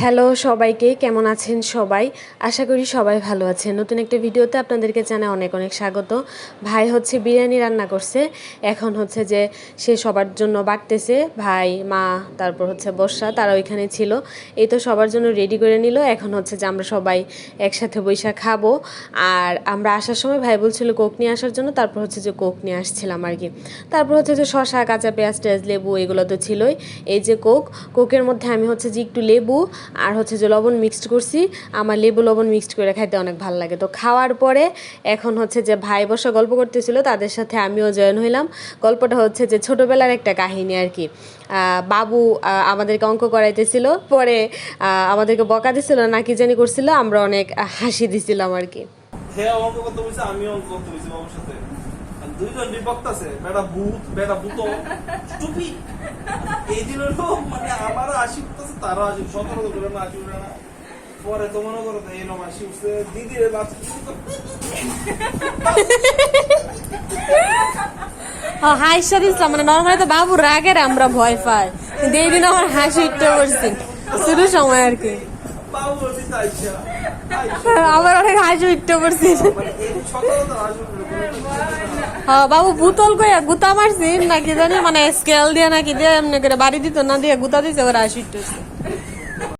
Hello সবাইকে, কেমন আছেন সবাই? আশা করি সবাই ভালো আছেন। নতুন একটা ভিডিওতে আপনাদেরকে জানাই অনেক অনেক স্বাগত। ভাই হচ্ছে বিরিয়ানি রান্না করছে। এখন হচ্ছে যে সে সবার জন্য বাড়তেছে। ভাই, মা, তারপর হচ্ছে বর্ষা তারা ওইখানে ছিল। এই তো সবার জন্য রেডি করে নিল। এখন হচ্ছে যে আমরা সবাই একসাথে বৈশা খাব। আর আমরা আসার সময় ভাই বলছিল কোক নিয়ে আসার জন্য, তারপর হচ্ছে যে কোক নিয়ে আসছিলাম আর কি। তারপর হচ্ছে যে শশা কাঁচা পেঁয়াজ টেয়াজ লেবু, এগুলো তো ছিলই। এই যে কোক, কোকের মধ্যে আমি হচ্ছে যে একটু লেবু আর হচ্ছে যে লবণ মিক্সড করছি আমার লেবু লবণ মিক্সড করে খাইতে অনেক ভালো লাগে। তো খাওয়ার পরে এখন হচ্ছে যে ভাই বসে গল্প করতেছিল তাদের সাথে আমিও জয়েন হইলাম। গল্পটা হচ্ছে যে ছোটোবেলার একটা কাহিনী আর কি। বাবু আমাদেরকে অঙ্ক করাইতেছিল পরে আমাদেরকে বকা দিছিল না কি জানি করছিল আমরা অনেক হাসি দিছিলাম আর কি। অঙ্ক করতে বলছে আমি অঙ্ক করতে বলছি বাবুর সাথে। দুইজন বিভক্ত আছে বেটা ভূত বেটা ভূত টুপি এই দিন হলো মানে আমারও আশি উঠতেছে তারও আশি সতেরো তো করে না আশি উঠে না। পরে তো মনে করো তো এরম আশি উঠছে। দিদির হাসি মানে নর্মালি তো বাবু রাগের আমরা ভয় পাই। কিন্তু এই দিন আমার হাসি উঠতে করছি শুরু সময় আর কি। আমার অনেক হাসি উঠতে করছি বাবু বুতল কইয়া গুতা মারছি নাকি জানি মানে স্কেল দিয়ে নাকি দিয়ে, এমনি করে বাড়ি দিত না দিয়ে গুতা দিছে, ওরা উঠতেছে